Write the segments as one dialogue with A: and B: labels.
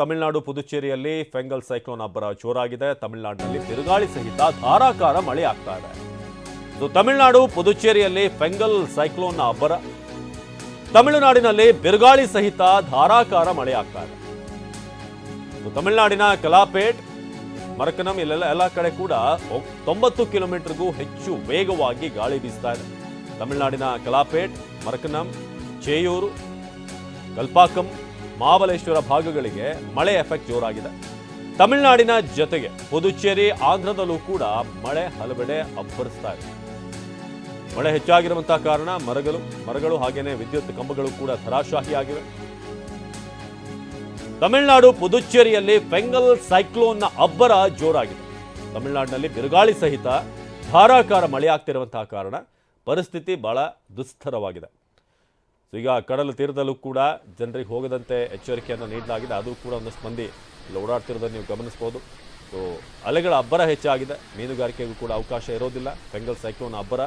A: ತಮಿಳುನಾಡು ಪುದುಚೇರಿಯಲ್ಲಿ ಫೆಂಗಲ್ ಸೈಕ್ಲೋನ್ ಅಬ್ಬರ ಜೋರಾಗಿದೆ. ತಮಿಳುನಾಡಿನಲ್ಲಿ ಬಿರುಗಾಳಿ ಸಹಿತ ಧಾರಾಕಾರ ಮಳೆ ಆಗ್ತಾ ಇದೆ. ತಮಿಳುನಾಡು ಪುದುಚೇರಿಯಲ್ಲಿ ಫೆಂಗಲ್ ಸೈಕ್ಲೋನ್ ಅಬ್ಬರ, ತಮಿಳುನಾಡಿನಲ್ಲಿ ಬಿರುಗಾಳಿ ಸಹಿತ ಧಾರಾಕಾರ ಮಳೆ ಆಗ್ತಾ ಇದೆ. ತಮಿಳುನಾಡಿನ ಕಲಾಪೇಟ್, ಮರಕನಂ ಇಲ್ಲೆಲ್ಲ ಎಲ್ಲ ಕಡೆ ಕೂಡ ತೊಂಬತ್ತು ಕಿಲೋಮೀಟರ್ಗೂ ಹೆಚ್ಚು ವೇಗವಾಗಿ ಗಾಳಿ ಬೀಸ್ತಾ ಇದೆ. ತಮಿಳುನಾಡಿನ ಕಲಾಪೇಟ್, ಮರಕನಂ ಚೇಯೂರು ಕಲ್ಪಾಕಂ ಮಹಾಬಲೇಶ್ವರ ಭಾಗಗಳಿಗೆ ಮಳೆ ಎಫೆಕ್ಟ್ ಜೋರಾಗಿದೆ. ತಮಿಳುನಾಡಿನ ಜೊತೆಗೆ ಪುದುಚೇರಿ, ಆಂಧ್ರದಲ್ಲೂ ಕೂಡ ಮಳೆ ಹಲವೆಡೆ ಅಬ್ಬರಿಸ್ತಾ ಇದೆ. ಮಳೆ ಹೆಚ್ಚಾಗಿರುವಂತಹ ಕಾರಣ ಮರಗಳು ಮರಗಳು ಹಾಗೇನೆ ವಿದ್ಯುತ್ ಕಂಬಗಳು ಕೂಡ ಧರಾಶಾಹಿಯಾಗಿವೆ. ತಮಿಳುನಾಡು ಪುದುಚೇರಿಯಲ್ಲಿ ಫೆಂಗಲ್ ಸೈಕ್ಲೋನ್ನ ಅಬ್ಬರ ಜೋರಾಗಿದೆ. ತಮಿಳುನಾಡಿನಲ್ಲಿ ಬಿರುಗಾಳಿ ಸಹಿತ ಧಾರಾಕಾರ ಮಳೆಯಾಗ್ತಿರುವಂತಹ ಕಾರಣ ಪರಿಸ್ಥಿತಿ ಬಹಳ ದುಸ್ತರವಾಗಿದೆ ಸೊ ಈಗ ಕಡಲ ತೀರದಲ್ಲೂ ಕೂಡ ಜನರಿಗೆ ಹೋಗದಂತೆ ಎಚ್ಚರಿಕೆಯನ್ನು ನೀಡಲಾಗಿದೆ. ಅದು ಕೂಡ ಒಂದಷ್ಟು ಮಂದಿ ಇಲ್ಲಿ ಓಡಾಡ್ತಿರೋದನ್ನು ನೀವು ಗಮನಿಸ್ಬೋದು. ಸೊ ಅಲೆಗಳ ಅಬ್ಬರ ಹೆಚ್ಚಾಗಿದೆ. ಮೀನುಗಾರಿಕೆಗೂ ಕೂಡ ಅವಕಾಶ ಇರೋದಿಲ್ಲ. ಫೆಂಗಲ್ ಸೈಕ್ಲೋನ್ ಅಬ್ಬರ.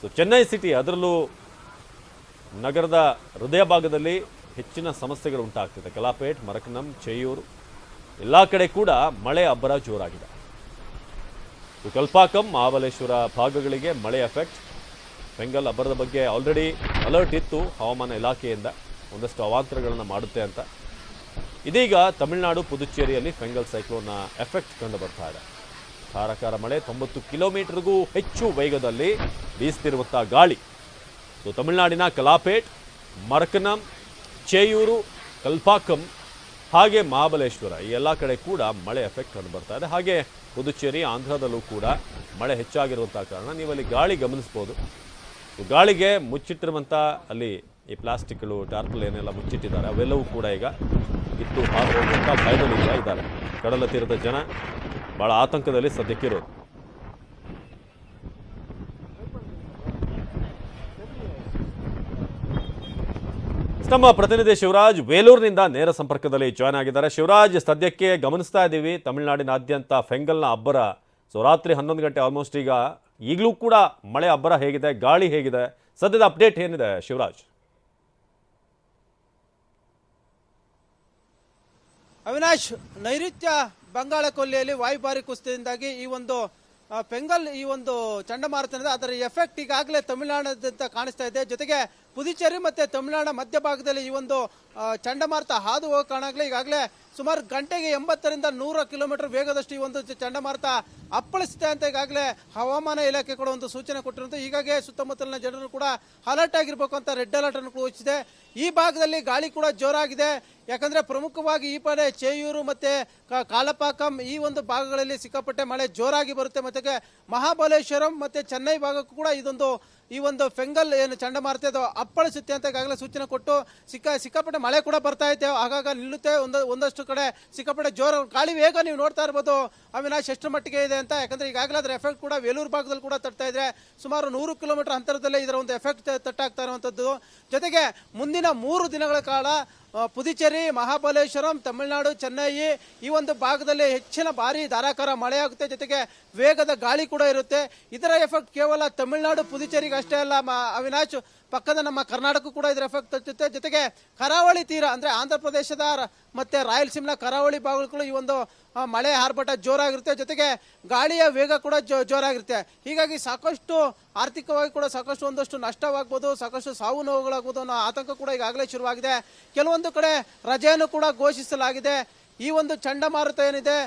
A: ಸೊ ಚೆನ್ನೈ ಸಿಟಿ ಅದರಲ್ಲೂ ನಗರದ ಹೃದಯ ಭಾಗದಲ್ಲಿ ಹೆಚ್ಚಿನ ಸಮಸ್ಯೆಗಳು ಉಂಟಾಗ್ತಿದೆ. ಕಲಾಪೇಟ್, ಮರಕನಂ, ಚೇಯೂರು, ಎಲ್ಲ ಕಡೆ ಕೂಡ ಮಳೆ ಅಬ್ಬರ ಜೋರಾಗಿದೆ. ಕಲ್ಪಾಕಂ ಮಹಾಬಲೇಶ್ವರ ಭಾಗಗಳಿಗೆ ಮಳೆ ಎಫೆಕ್ಟ್. ಬೆಂಗಲ್ ಅಬ್ಬರದ ಬಗ್ಗೆ ಆಲ್ರೆಡಿ ಅಲರ್ಟ್ ಇತ್ತು ಹವಾಮಾನ ಇಲಾಖೆಯಿಂದ. ಒಂದಷ್ಟು ಅವಾಂತರಗಳನ್ನು ಮಾಡುತ್ತೆ ಅಂತ. ಇದೀಗ ತಮಿಳುನಾಡು, ಪುದುಚೇರಿಯಲ್ಲಿ ಫೆಂಗಲ್ ಸೈಕ್ಲೋನ್ನ ಎಫೆಕ್ಟ್ ಕಂಡು ಬರ್ತಾ ಇದೆ. ಧಾರಾಕಾರ ಮಳೆ ತೊಂಬತ್ತು ಕಿಲೋಮೀಟರ್ಗೂ ಹೆಚ್ಚು ವೇಗದಲ್ಲಿ ಬೀಸ್ತಿರುವಂಥ ಗಾಳಿ. ಸೊ ತಮಿಳುನಾಡಿನ ಕಲಾಪೇಟ್, ಮರಕನಂ, ಚೇಯೂರು, ಕಲ್ಪಾಕಂ, ಹಾಗೆ ಮಹಾಬಲೇಶ್ವರ ಈ ಎಲ್ಲ ಕಡೆ ಕೂಡ ಮಳೆ ಎಫೆಕ್ಟ್ ಕಂಡು ಬರ್ತಾ ಇದೆ. ಹಾಗೆ ಪುದುಚೇರಿ, ಆಂಧ್ರದಲ್ಲೂ ಕೂಡ ಮಳೆ ಹೆಚ್ಚಾಗಿರುವಂಥ ಕಾರಣ ನೀವಲ್ಲಿ ಗಾಳಿ ಗಮನಿಸ್ಬೋದು. ಗಾಳಿಗೆ ಮುಚ್ಚಿಟ್ಟಿರುವಂಥ ಅಲ್ಲಿ ಈ ಪ್ಲಾಸ್ಟಿಕ್ಗಳು, ಟಾರ್ಪಲ್ ಏನೆಲ್ಲ ಮುಚ್ಚಿಟ್ಟಿದ್ದಾರೆ, ಅವೆಲ್ಲವೂ ಕೂಡ ಈಗ ಕಿತ್ತು ಹಾದು ಹೋಗುವಂಥ ಇದ್ದಾರೆ. ಕಡಲ ತೀರದ ಜನ ಭಾಳ ಆತಂಕದಲ್ಲಿ ಸದ್ಯಕ್ಕಿರೋದು ನಮ್ಮ ಪ್ರತಿನಿಧಿ ಶಿವರಾಜ್ ವೇಲೂರಿನಿಂದ ನೇರ ಸಂಪರ್ಕದಲ್ಲಿ ಜಾಯ್ನ್ ಆಗಿದ್ದಾರೆ. ಶಿವರಾಜ್, ಸದ್ಯಕ್ಕೆ ಗಮನಿಸ್ತಾ ಇದ್ದೀವಿ, ತಮಿಳುನಾಡಿನಾದ್ಯಂತ ಫೆಂಗಲ್ನ ಅಬ್ಬರ. ಸೊ ರಾತ್ರಿ ಹನ್ನೊಂದು ಗಂಟೆ ಆಲ್ಮೋಸ್ಟ್ ಈಗ ಈಗಲೂ ಕೂಡ ಮಳೆ ಅಬ್ಬರ ಹೇಗಿದೆ, ಗಾಳಿ ಹೇಗಿದೆ. ಸದ್ಯದ ಅಪ್ಡೇಟ್ ಏನಿದೆ ಶಿವರಾಜ್?
B: ಅವಿನಾಶ್, ನೈಋತ್ಯ ಬಂಗಾಳ ಕೊಲ್ಲಿಯಲ್ಲಿ ವಾಯುಭಾರಿ ಕುಸಿತದಿಂದಾಗಿ ಈ ಒಂದು ಪೆಂಗಲ್ ಈ ಒಂದು ಚಂಡಮಾರುತನದ ಅದರ ಎಫೆಕ್ಟ್ ಈಗಾಗಲೇ ತಮಿಳುನಾಡಾದ್ಯಂತ ಕಾಣಿಸ್ತಾ ಇದೆ. ಜೊತೆಗೆ ಪುದುಚೇರಿ ಮತ್ತೆ ತಮಿಳುನಾಡ ಮಧ್ಯಭಾಗದಲ್ಲಿ ಈ ಒಂದು ಚಂಡಮಾರುತ ಹಾದು ಹೋಗೋ ಕಾರಣಾಗಲೇ ಈಗಾಗಲೇ ಸುಮಾರು ಗಂಟೆಗೆ ಎಂಬತ್ತರಿಂದ ನೂರ ಕಿಲೋಮೀಟರ್ ವೇಗದಷ್ಟು ಈ ಒಂದು ಚಂಡಮಾರುತ ಅಪ್ಪಳಿಸುತ್ತೆ ಅಂತ ಈಗಾಗಲೇ ಹವಾಮಾನ ಇಲಾಖೆ ಕೂಡ ಒಂದು ಸೂಚನೆ ಕೊಟ್ಟಿರುವಂತೆ. ಹೀಗಾಗಿ ಸುತ್ತಮುತ್ತಲಿನ ಜನರು ಕೂಡ ಅಲರ್ಟ್ ಆಗಿರಬೇಕು ಅಂತ ರೆಡ್ ಅಲರ್ಟ್ ಅನ್ನು ಘೋಷಿಸಿದೆ. ಈ ಭಾಗದಲ್ಲಿ ಗಾಳಿ ಕೂಡ ಜೋರಾಗಿದೆ. ಯಾಕಂದ್ರೆ ಪ್ರಮುಖವಾಗಿ ಈ ಕಡೆ ಚೇಯೂರು ಮತ್ತೆ ಕಾಲಪಾಕಂ ಈ ಒಂದು ಭಾಗಗಳಲ್ಲಿ ಸಿಕ್ಕಾಪಟ್ಟೆ ಮಳೆ ಜೋರಾಗಿ ಬರುತ್ತೆ. ಮತ್ತೆ ಮಹಾಬಲೇಶ್ವರಂ ಮತ್ತೆ ಚೆನ್ನೈ ಭಾಗಕ್ಕೂ ಕೂಡ ಇದೊಂದು ಈ ಒಂದು ಫೆಂಗಲ್ ಏನು ಚಂಡಮಾರುತ ಅದು ಅಪ್ಪಳಿಸುತ್ತೆ ಅಂತ ಈಗಾಗಲೇ ಸೂಚನೆ ಕೊಟ್ಟು ಸಿಕ್ಕ ಸಿಕ್ಕಾಪಟ್ಟೆ ಮಳೆ ಕೂಡ ಬರ್ತಾ ಇದೆ ಆಗಾಗ ನಿಲ್ಲುತ್ತೆ. ಒಂದು ಒಂದಷ್ಟು ಕಡೆ ಸಿಕ್ಕಾಪಟ್ಟೆ ಜೋರ ಗಾಳಿ ವೇಗ ನೀವು ನೋಡ್ತಾ ಇರ್ಬೋದು. ಅವಿನಾಶ್ ಎಷ್ಟು ಮಟ್ಟಿಗೆ ಇದೆ ಅಂತ. ಯಾಕಂದ್ರೆ ಈಗಾಗಲೇ ಅದರ ಎಫೆಕ್ಟ್ ಕೂಡ ವೇಲೂರು ಭಾಗದಲ್ಲಿ ಕೂಡ ತಟ್ತಾ ಇದ್ರೆ ಸುಮಾರು ನೂರು ಕಿಲೋಮೀಟರ್ ಅಂತರದಲ್ಲೇ ಇದರ ಒಂದು ಎಫೆಕ್ಟ್ ತಟ್ಟಾಗ್ತಾ ಇರುವಂಥದ್ದು ಜೊತೆಗೆ ಮುಂದಿನ ಮೂರು ದಿನಗಳ ಕಾಲ ಪುದುಚೇರಿ, ಮಹಾಬಲೇಶ್ವರಂ, ತಮಿಳುನಾಡು, ಚೆನ್ನೈ, ಈ ಒಂದು ಭಾಗದಲ್ಲಿ ಹೆಚ್ಚಿನ ಭಾರಿ ಧಾರಾಕಾರ ಮಳೆಯಾಗುತ್ತೆ. ಜೊತೆಗೆ ವೇಗದ ಗಾಳಿ ಕೂಡ ಇರುತ್ತೆ. ಇದರ ಎಫೆಕ್ಟ್ ಕೇವಲ ತಮಿಳುನಾಡು, ಪುದುಚೇರಿಗೆ ಅಷ್ಟೇ ಅಲ್ಲ ಅವಿನಾಶ್ ಪಕ್ಕದ ನಮ್ಮ ಕರ್ನಾಟಕ ಕೂಡ ಇದರ ಎಫೆಕ್ಟ್ ತಟ್ಟುತ್ತೆ ಜೊತೆಗೆ ಕರಾವಳಿ ತೀರ, ಅಂದ್ರೆ ಆಂಧ್ರ ಪ್ರದೇಶದ ಮತ್ತು ರಾಯಲಸೀಮ್ನ ಕರಾವಳಿ ಭಾಗಗಳು ಈ ಒಂದು ಮಳೆ ಆರ್ಭಟ ಜೋರಾಗಿರುತ್ತೆ. ಜೊತೆಗೆ ಗಾಳಿಯ ವೇಗ ಕೂಡ ಜೋ, ಜೋರಾಗಿರುತ್ತೆ. ಹೀಗಾಗಿ ಸಾಕಷ್ಟು ಆರ್ಥಿಕವಾಗಿ ಕೂಡ ಸಾಕಷ್ಟು ಒಂದಷ್ಟು ನಷ್ಟವಾಗ್ಬೋದು, ಸಾಕಷ್ಟು ಸಾವು ನೋವುಗಳಾಗ್ಬೋದು ಅನ್ನೋ ಆತಂಕ ಕೂಡ ಈಗಾಗಲೇ ಶುರುವಾಗಿದೆ. ಕೆಲವೊಂದು ಕಡೆ ರಜೆಯನ್ನು ಕೂಡ ಘೋಷಿಸಲಾಗಿದೆ. ಈ ಒಂದು ಚಂಡಮಾರುತ ಏನಿದೆ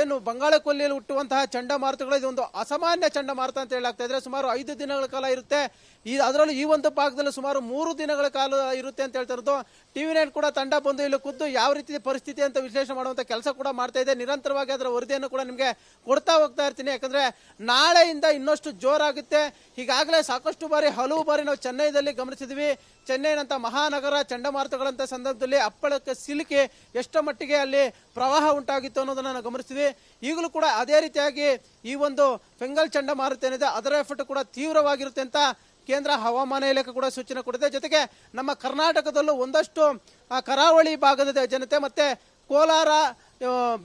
B: ಏನು ಬಂಗಾಳ ಕೊಲ್ಲಿಯಲ್ಲಿ ಹುಟ್ಟುವಂತಹ ಚಂಡಮಾರುತಗಳು, ಇದೊಂದು ಅಸಾಮಾನ್ಯ ಚಂಡಮಾರುತ ಅಂತ ಹೇಳಾಗ್ತಾ ಇದ್ರೆ ಸುಮಾರು ಐದು ದಿನಗಳ ಕಾಲ ಇರುತ್ತೆ. ಈ, ಅದರಲ್ಲೂ ಈ ಒಂದು ಭಾಗದಲ್ಲಿ ಸುಮಾರು ಮೂರು ದಿನಗಳ ಕಾಲ ಇರುತ್ತೆ ಅಂತ ಹೇಳ್ತಾ ಇರೋದು ಟಿವಿ ನೈನ್ ಕೂಡ ತಂಡ ಬಂದು ಇಲ್ಲಿ ಖುದ್ದು ಯಾವ ರೀತಿ ಪರಿಸ್ಥಿತಿ ಅಂತ ವಿಶ್ಲೇಷಣೆ ಮಾಡುವಂತ ಕೆಲಸ ಕೂಡ ಮಾಡ್ತಾ ಇದೆ. ನಿರಂತರವಾಗಿ ಅದರ ವರದಿಯನ್ನು ಕೂಡ ನಿಮಗೆ ಕೊಡ್ತಾ ಹೋಗ್ತಾ ಇರ್ತೀನಿ. ಯಾಕಂದ್ರೆ ನಾಳೆಯಿಂದ ಇನ್ನಷ್ಟು ಜೋರಾಗುತ್ತೆ. ಈಗಾಗಲೇ ಸಾಕಷ್ಟು ಬಾರಿ, ಹಲವು ಬಾರಿ ನಾವು ಚೆನ್ನೈದಲ್ಲಿ ಗಮನಿಸಿದ್ವಿ. ಚೆನ್ನೈನಂತ ಮಹಾನಗರ ಚಂಡಮಾರುತಗಳಂತ ಸಂದರ್ಭದಲ್ಲಿ ಅಪ್ಪಳಕ್ಕೆ ಸಿಲುಕಿ ಎಷ್ಟು ಮಟ್ಟಿಗೆ ಅಲ್ಲಿ ಪ್ರವಾಹ ಉಂಟಾಗಿತ್ತು ಅನ್ನೋದನ್ನ ನಾವು ಗಮನಿಸ್ತೀವಿ. ಈಗಲೂ ಕೂಡ ಅದೇ ರೀತಿಯಾಗಿ ಈ ಒಂದು ಫೆಂಗಲ್ ಚಂಡಮಾರುತ ಏನಿದೆ, ಅದರ ಎಫೆಕ್ಟ್ ಕೂಡ ತೀವ್ರವಾಗಿರುತ್ತೆ ಅಂತ ಕೇಂದ್ರ ಹವಾಮಾನ ಇಲಾಖೆ ಕೂಡ ಸೂಚನೆ ಕೊಟ್ಟಿದೆ. ಜೊತೆಗೆ ನಮ್ಮ ಕರ್ನಾಟಕದಲ್ಲೂ ಒಂದಷ್ಟು ಕರಾವಳಿ ಭಾಗದ ಜನತೆ ಮತ್ತೆ ಕೋಲಾರ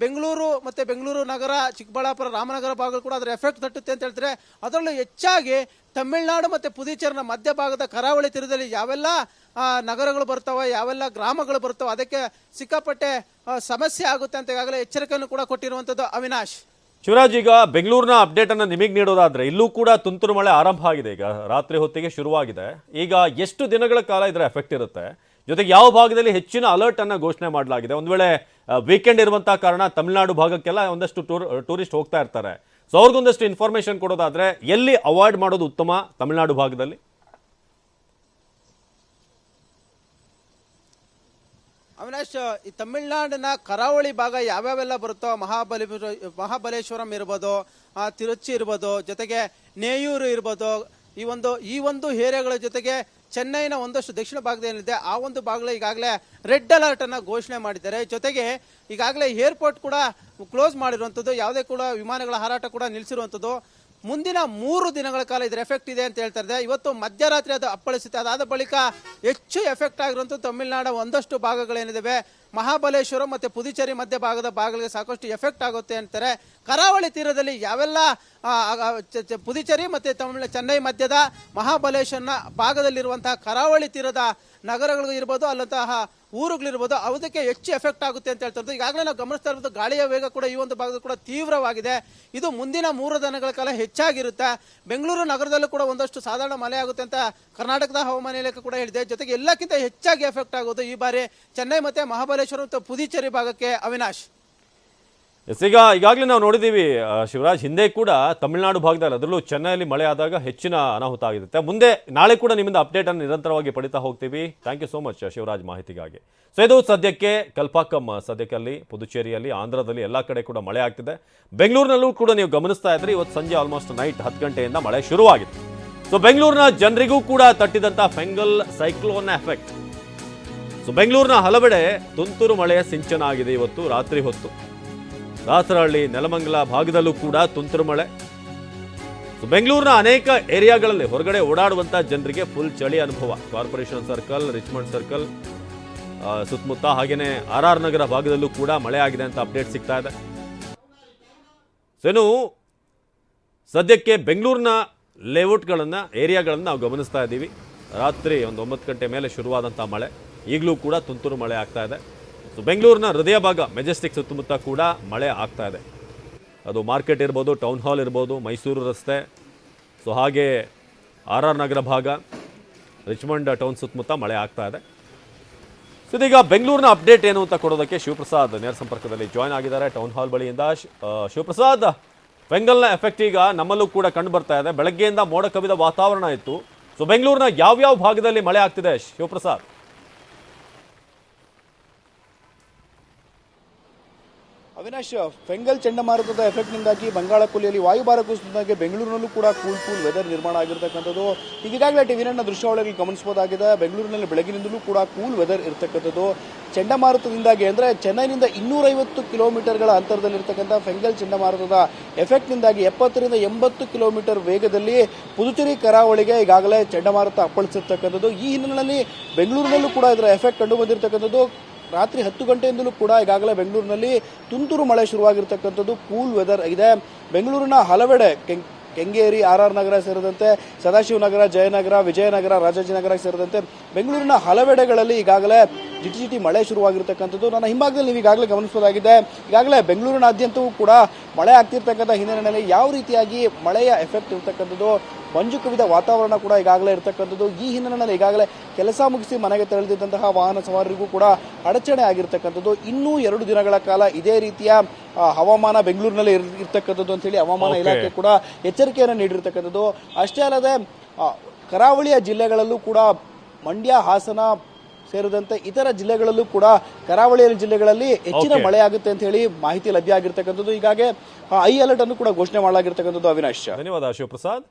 B: ಬೆಂಗಳೂರು ಮತ್ತು ಬೆಂಗಳೂರು ನಗರ, ಚಿಕ್ಕಬಳ್ಳಾಪುರ, ರಾಮನಗರ ಭಾಗಗಳು ಕೂಡ ಅದರ ಎಫೆಕ್ಟ್ ತಟ್ಟುತ್ತೆ ಅಂತ ಹೇಳ್ತಾರೆ. ಅದರಲ್ಲೂ ಹೆಚ್ಚಾಗಿ ತಮಿಳುನಾಡು ಮತ್ತು ಪುದುಚೇರಿನ ಮಧ್ಯಭಾಗದ ಕರಾವಳಿ ತೀರದಲ್ಲಿ ಯಾವೆಲ್ಲ ನಗರಗಳು ಬರ್ತಾವೆ ಯಾವೆಲ್ಲ ಗ್ರಾಮಗಳು ಬರ್ತಾವೆ ಅದಕ್ಕೆ ಸಿಕ್ಕಾಪಟ್ಟೆ ಸಮಸ್ಯೆ ಆಗುತ್ತೆ ಅಂತ ಈಗಾಗಲೇ ಎಚ್ಚರಿಕೆಯನ್ನು ಕೂಡ ಕೊಟ್ಟಿರುವಂಥದ್ದು ಅವಿನಾಶ್.
A: ಶಿವರಾಜ್, ಈಗ ಬೆಂಗಳೂರಿನ ಅಪ್ಡೇಟ್ ಅನ್ನ ನಿಮಗೆ ನೀಡೋದಾದ್ರೆ ಇಲ್ಲೂ ಕೂಡ ತುಂತುರು ಮಳೆ ಆರಂಭ ಆಗಿದೆ. ಈಗ ರಾತ್ರಿ ಹೊತ್ತಿಗೆ ಶುರುವಾಗಿದೆ. ಈಗ ಎಷ್ಟು ದಿನಗಳ ಕಾಲ ಇದರ ಎಫೆಕ್ಟ್ ಇರುತ್ತೆ? ಜೊತೆಗೆ ಯಾವ ಭಾಗದಲ್ಲಿ ಹೆಚ್ಚಿನ ಅಲರ್ಟ್ ಅನ್ನ ಘೋಷಣೆ ಮಾಡಲಾಗಿದೆ? ಒಂದು ವೇಳೆ ವೀಕೆಂಡ್ ಇರುವಂಥ ಕಾರಣ ತಮಿಳುನಾಡು ಭಾಗಕ್ಕೆಲ್ಲ ಒಂದಷ್ಟು ಟೂರ್ ಟೂರಿಸ್ಟ್ ಹೋಗ್ತಾ ಇರ್ತಾರೆ. ಸೊ ಅವ್ರಿಗೊಂದಷ್ಟು ಇನ್ಫಾರ್ಮೇಷನ್ ಕೊಡೋದಾದ್ರೆ ಎಲ್ಲಿ ಅವಾಯ್ಡ್ ಮಾಡೋದು ಉತ್ತಮ ತಮಿಳುನಾಡು ಭಾಗದಲ್ಲಿ?
B: ಅವಿನಾಶ್, ಈ ತಮಿಳುನಾಡಿನ ಕರಾವಳಿ ಭಾಗ ಯಾವ್ಯಾವೆಲ್ಲ ಬರುತ್ತೋ ಮಹಾಬಲಿ ಮಹಾಬಲೇಶ್ವರಂ ಇರ್ಬೋದು ತಿರುಚಿ ಇರ್ಬೋದು, ಜೊತೆಗೆ ನೇಯೂರು ಇರ್ಬೋದು, ಈ ಒಂದು ಈ ಒಂದು ಏರಿಯಾಗಳ ಜೊತೆಗೆ ಚೆನ್ನೈನ ಒಂದಷ್ಟು ದಕ್ಷಿಣ ಭಾಗದ ಏನಿದೆ, ಆ ಒಂದು ಭಾಗಗಳು ಈಗಾಗಲೇ ರೆಡ್ ಅಲರ್ಟ್ ಅನ್ನ ಘೋಷಣೆ ಮಾಡಿದ್ದಾರೆ. ಜೊತೆಗೆ ಈಗಾಗಲೇ ಏರ್ಪೋರ್ಟ್ ಕೂಡ ಕ್ಲೋಸ್ ಮಾಡಿರುವಂಥದ್ದು, ಯಾವುದೇ ಕೂಡ ವಿಮಾನಗಳ ಹಾರಾಟ ಕೂಡ ನಿಲ್ಲಿಸಿರುವಂಥದ್ದು. ಮುಂದಿನ ಮೂರು ದಿನಗಳ ಕಾಲ ಇದರ ಎಫೆಕ್ಟ್ ಇದೆ ಅಂತ ಹೇಳ್ತಾ ಇವತ್ತು ಮಧ್ಯರಾತ್ರಿ ಅದು ಅಪ್ಪಳಿಸುತ್ತೆ. ಅದಾದ ಬಳಿಕ ಹೆಚ್ಚು ಎಫೆಕ್ಟ್ ಆಗಿರುವಂಥದ್ದು ತಮಿಳುನಾಡು ಒಂದಷ್ಟು ಭಾಗಗಳೇನಿದ್ದಾವೆ ಮಹಾಬಲೇಶ್ವರ ಮತ್ತು ಪುದುಚೇರಿ ಮಧ್ಯ ಭಾಗದ ಭಾಗಗಳಿಗೆ ಸಾಕಷ್ಟು ಎಫೆಕ್ಟ್ ಆಗುತ್ತೆ ಅಂತಾರೆ. ಕರಾವಳಿ ತೀರದಲ್ಲಿ ಯಾವೆಲ್ಲ ಪುದುಚೇರಿ ಮತ್ತು ತಮಿಳು ಚೆನ್ನೈ ಮಧ್ಯದ ಮಹಾಬಲೇಶ್ವರನ ಭಾಗದಲ್ಲಿರುವಂತಹ ಕರಾವಳಿ ತೀರದ ನಗರಗಳು ಇರ್ಬೋದು, ಅಲ್ಲಂತಹ ಊರುಗಳಿರ್ಬೋದು ಅದಕ್ಕೆ ಹೆಚ್ಚು ಎಫೆಕ್ಟ್ ಆಗುತ್ತೆ ಅಂತ ಹೇಳ್ತಾ ಇರೋದು. ಈಗಾಗಲೇ ನಾವು ಗಮನಿಸ್ತಾ ಇರ್ಬೋದು ಗಾಳಿಯ ವೇಗ ಕೂಡ ಈ ಒಂದು ಭಾಗದಲ್ಲಿ ಕೂಡ ತೀವ್ರವಾಗಿದೆ. ಇದು ಮುಂದಿನ ಮೂರು ದಿನಗಳ ಕಾಲ ಹೆಚ್ಚಾಗಿರುತ್ತೆ. ಬೆಂಗಳೂರು ನಗರದಲ್ಲೂ ಕೂಡ ಒಂದಷ್ಟು ಸಾಧಾರಣ ಮಳೆ ಆಗುತ್ತೆ ಅಂತ ಕರ್ನಾಟಕದ ಹವಾಮಾನ ಇಲಾಖೆ ಕೂಡ ಹೇಳಿದೆ. ಜೊತೆಗೆ ಎಲ್ಲಕ್ಕಿಂತ ಹೆಚ್ಚಾಗಿ ಎಫೆಕ್ಟ್ ಆಗೋದು ಈ ಬಾರಿ ಚೆನ್ನೈ ಮತ್ತೆ ಮಹಾಬಲೇಶ್ವರ ಮತ್ತು ಪುದುಚೇರಿ ಭಾಗಕ್ಕೆ ಅವಿನಾಶ್.
A: ಎಸ್, ಈಗ ಈಗಾಗಲೇ ನಾವು ನೋಡಿದ್ದೀವಿ ಶಿವರಾಜ್, ಹಿಂದೆ ಕೂಡ ತಮಿಳುನಾಡು ಭಾಗದಲ್ಲಿ, ಅದರಲ್ಲೂ ಚೆನ್ನೈಯಲ್ಲಿ ಮಳೆ ಆದಾಗ ಹೆಚ್ಚಿನ ಅನಾಹುತ ಆಗಿರುತ್ತೆ. ಮುಂದೆ ನಾಳೆ ಕೂಡ ನಿಮ್ಮಿಂದ ಅಪ್ಡೇಟ್ ಅನ್ನು ನಿರಂತರವಾಗಿ ಪಡಿತಾ ಹೋಗ್ತೀವಿ. Thank you so much Shivaraj, ಮಾಹಿತಿಗಾಗಿ. ಸೊ ಇದು ಸದ್ಯಕ್ಕೆ ಕಲ್ಪಾಕಂ, ಸದ್ಯಕ್ಕಲ್ಲಿ, ಪುದುಚೇರಿಯಲ್ಲಿ, ಆಂಧ್ರದಲ್ಲಿ ಎಲ್ಲ ಕಡೆ ಕೂಡ ಮಳೆ ಆಗ್ತಿದೆ. ಬೆಂಗಳೂರಿನಲ್ಲೂ ಕೂಡ ನೀವು ಗಮನಿಸ್ತಾ ಇದ್ರಿ, ಇವತ್ತು ಸಂಜೆ ಆಲ್ಮೋಸ್ಟ್ ನೈಟ್ ಹತ್ತು ಗಂಟೆಯಿಂದ ಮಳೆ ಶುರುವಾಗಿದೆ. ಸೊ ಬೆಂಗಳೂರಿನ ಜನರಿಗೂ ಕೂಡ ತಟ್ಟಿದಂಥ ಫೆಂಗಲ್ ಸೈಕ್ಲೋನ್ ಎಫೆಕ್ಟ್ ಸೊ ಬೆಂಗಳೂರಿನ ಹಲವೆಡೆ ತುಂತುರು ಮಳೆಯ ಸಿಂಚನ ಆಗಿದೆ ಇವತ್ತು, ರಾತ್ರಿ ಹೊತ್ತು. ದಾಸರಹಳ್ಳಿ, ನೆಲಮಂಗಲ ಭಾಗದಲ್ಲೂ ಕೂಡ ತುಂತುರು ಮಳೆ. ಸೊ ಬೆಂಗಳೂರಿನ ಅನೇಕ ಏರಿಯಾಗಳಲ್ಲಿ ಹೊರಗಡೆ ಓಡಾಡುವಂತ ಜನರಿಗೆ ಫುಲ್ ಚಳಿ ಅನುಭವ. ಕಾರ್ಪೊರೇಷನ್ ಸರ್ಕಲ್ ರಿಚ್ಮಂಡ್ ಸರ್ಕಲ್ ಸುತ್ತಮುತ್ತ ಹಾಗೆಯೇ ಆರ್ ಆರ್ ನಗರ ಭಾಗದಲ್ಲೂ ಕೂಡ ಮಳೆ ಆಗಿದೆ ಅಂತ ಅಪ್ಡೇಟ್ ಸಿಗ್ತಾ ಇದೆ. ಸೊ ಸದ್ಯಕ್ಕೆ ಬೆಂಗಳೂರಿನ ಲೇಔಟ್ಗಳನ್ನು ಏರಿಯಾಗಳನ್ನು ನಾವು ಗಮನಿಸ್ತಾ ಇದ್ದೀವಿ. ರಾತ್ರಿ ಒಂದು ಒಂಬತ್ತು ಗಂಟೆ ಮೇಲೆ ಶುರುವಾದಂಥ ಮಳೆ. ಈಗಲೂ ಕೂಡ ತುಂತುರು ಮಳೆ ಆಗ್ತಾ ಇದೆ. ಸೊ ಬೆಂಗಳೂರಿನ ಹೃದಯ ಭಾಗ ಮೆಜೆಸ್ಟಿಕ್ ಸುತ್ತಮುತ್ತ ಕೂಡ ಮಳೆ ಆಗ್ತಾ ಇದೆ. ಅದು ಮಾರ್ಕೆಟ್ ಇರ್ಬೋದು ಟೌನ್ ಹಾಲ್ ಇರ್ಬೋದು, ಮೈಸೂರು ರಸ್ತೆ. ಸೊ ಹಾಗೆ ಆರ್ ಆರ್ ನಗರ ಭಾಗ ರಿಚ್ಮಂಡ್ ಟೌನ್ ಸುತ್ತಮುತ್ತ ಮಳೆ ಆಗ್ತಾ ಇದೆ. ಸೊ ಇದೀಗ ಬೆಂಗಳೂರಿನ ಅಪ್ಡೇಟ್ ಏನು ಅಂತ ಕೊಡೋದಕ್ಕೆ ಶಿವಪ್ರಸಾದ್ ನೇರ ಸಂಪರ್ಕದಲ್ಲಿ ಜಾಯ್ನ್ ಆಗಿದ್ದಾರೆ. ಟೌನ್ ಹಾಲ್ ಬಳಿಯಿಂದ ಶಿವಪ್ರಸಾದ್ ಬೆಂಗಲ್ನ ಎಫೆಕ್ಟ್ ಈಗ ನಮ್ಮಲ್ಲೂ ಕೂಡ ಕಂಡು ಬರ್ತಾ ಇದೆ. ಬೆಳಗ್ಗೆಯಿಂದ ಮೋಡ ಕವಿದ ವಾತಾವರಣ ಇತ್ತು. ಸೊ ಬೆಂಗಳೂರಿನ ಯಾವ್ಯಾವ ಭಾಗದಲ್ಲಿ ಮಳೆ ಆಗ್ತಿದೆ, ಶಿವಪ್ರಸಾದ್?
C: ಅವಿನಾಶ್, ಫೆಂಗಲ್ ಚಂಡಮಾರುತದ ಎಫೆಕ್ಟ್ನಿಂದಾಗಿ ಬಂಗಾಳ ಕೊಲ್ಲಿಯಲ್ಲಿ ವಾಯುಭಾರ ಕುಸಿತದಿಂದಾಗಿ ಬೆಂಗಳೂರಿನಲ್ಲೂ ಕೂಡ ಕೂಲ್ ಕೂಲ್ ವೆದರ್ ನಿರ್ಮಾಣ ಆಗಿರ್ತಕ್ಕಂಥದ್ದು. ಈಗಾಗಲೇ ಈಗಾಗಲೇ ನನ್ನ ದೃಶ್ಯಾವಳಿಯಲ್ಲಿ ಗಮನಿಸಬಹುದಾಗಿದೆ. ಬೆಂಗಳೂರಿನಲ್ಲಿ ಬೆಳಗಿನಿಂದಲೂ ಕೂಡ ಕೂಲ್ ವೆದರ್ ಇರತಕ್ಕಂಥದ್ದು. ಚಂಡಮಾರುತದಿಂದಾಗಿ ಅಂದರೆ ಚೆನ್ನೈನಿಂದ ಇನ್ನೂರೈವತ್ತು ಕಿಲೋಮೀಟರ್ಗಳ ಅಂತರದಲ್ಲಿರ್ತಕ್ಕಂಥ ಫೆಂಗಲ್ ಚಂಡಮಾರುತದ ಎಫೆಕ್ಟ್ನಿಂದಾಗಿ ಎಪ್ಪತ್ತರಿಂದ ಎಂಬತ್ತು ಕಿಲೋಮೀಟರ್ ವೇಗದಲ್ಲಿ ಪುದುಚೇರಿ ಕರಾವಳಿಗೆ ಈಗಾಗಲೇ ಚಂಡಮಾರುತ ಅಪ್ಪಳಿಸಿರ್ತಕ್ಕಂಥದ್ದು. ಈ ಹಿನ್ನೆಲೆಯಲ್ಲಿ ಬೆಂಗಳೂರಿನಲ್ಲೂ ಕೂಡ ಇದರ ಎಫೆಕ್ಟ್ ಕಂಡು ಬಂದಿರತಕ್ಕಂಥದ್ದು. ರಾತ್ರಿ ಹತ್ತು ಗಂಟೆಯಿಂದಲೂ ಕೂಡ ಈಗಾಗಲೇ ಬೆಂಗಳೂರಿನಲ್ಲಿ ತುಂತುರು ಮಳೆ ಶುರುವಾಗಿರ್ತಕ್ಕಂಥದ್ದು ಕೂಲ್ ವೆದರ್ ಇದೆ ಬೆಂಗಳೂರಿನ ಹಲವೆಡೆ ಕೆಂಗೇರಿ, ಆರ್ ಆರ್ ನಗರ ಸೇರಿದಂತೆ ಸದಾಶಿವನಗರ, ಜಯನಗರ, ವಿಜಯನಗರ, ರಾಜಾಜಿನಗರ ಸೇರಿದಂತೆ ಬೆಂಗಳೂರಿನ ಹಲವೆಡೆಗಳಲ್ಲಿ ಈಗಾಗಲೇ ಜಿಟಿ ಜಿಟಿ ಮಳೆ ಶುರುವಾಗಿರ್ತಕ್ಕಂಥದ್ದು. ನನ್ನ ಹಿಂಭಾಗದಲ್ಲಿ ನೀವು ಈಗಾಗಲೇ ಗಮನಿಸಬಹುದಾಗಿದೆ. ಈಗಾಗಲೇ ಬೆಂಗಳೂರಿನಾದ್ಯಂತವೂ ಕೂಡ ಮಳೆ ಆಗ್ತಿರ್ತಕ್ಕಂಥ ಹಿನ್ನೆಲೆಯಲ್ಲಿ ಯಾವ ರೀತಿಯಾಗಿ ಮಳೆಯ ಎಫೆಕ್ಟ್ ಇರ್ತಕ್ಕಂಥದ್ದು ಮಂಜು ಕವಿದ ವಾತಾವರಣ ಕೂಡ ಈಗಾಗಲೇ ಇರತಕ್ಕಂಥದ್ದು. ಈ ಹಿನ್ನೆಲೆಯಲ್ಲಿ ಈಗಾಗಲೇ ಕೆಲಸ ಮುಗಿಸಿ ಮನೆಗೆ ತೆರಳಿದಂತಹ ವಾಹನ ಸವಾರರಿಗೂ ಕೂಡ ಅಡಚಣೆ ಆಗಿರ್ತಕ್ಕಂಥದ್ದು. ಇನ್ನೂ ಎರಡು ದಿನಗಳ ಕಾಲ ಇದೇ ರೀತಿಯ ಹವಾಮಾನ ಬೆಂಗಳೂರಿನಲ್ಲಿ ಇರ್- ಇರ್ತಕ್ಕಂಥದ್ದು ಅಂತೇಳಿ ಹವಾಮಾನ ಇಲಾಖೆ ಕೂಡ ಎಚ್ಚರಿಕೆಯನ್ನು ನೀಡಿರ್ತಕ್ಕಂಥದ್ದು. ಅಷ್ಟೇ ಅಲ್ಲದೆ ಕರಾವಳಿಯ ಜಿಲ್ಲೆಗಳಲ್ಲೂ ಕೂಡ ಮಂಡ್ಯ ಹಾಸನ ಸೇರಿದಂತೆ ಇತರ ಜಿಲ್ಲೆಗಳಲ್ಲೂ ಕೂಡ ಕರಾವಳಿಯ ಜಿಲ್ಲೆಗಳಲ್ಲಿ ಹೆಚ್ಚಿನ. ಮಳೆ ಆಗುತ್ತೆ ಅಂತ ಹೇಳಿ ಮಾಹಿತಿ ಲಭ್ಯ ಆಗಿರ್ತಕ್ಕಂಥದ್ದು. ಹೀಗಾಗಿ ಐ ಅಲರ್ಟ್ ಅನ್ನು ಕೂಡ ಘೋಷಣೆ ಮಾಡಲಾಗಿರ್ತಕ್ಕಂಥದ್ದು ಅವಿನಾಶ್.
A: ಧನ್ಯವಾದ ಶಿವಪ್ರಸಾದ್.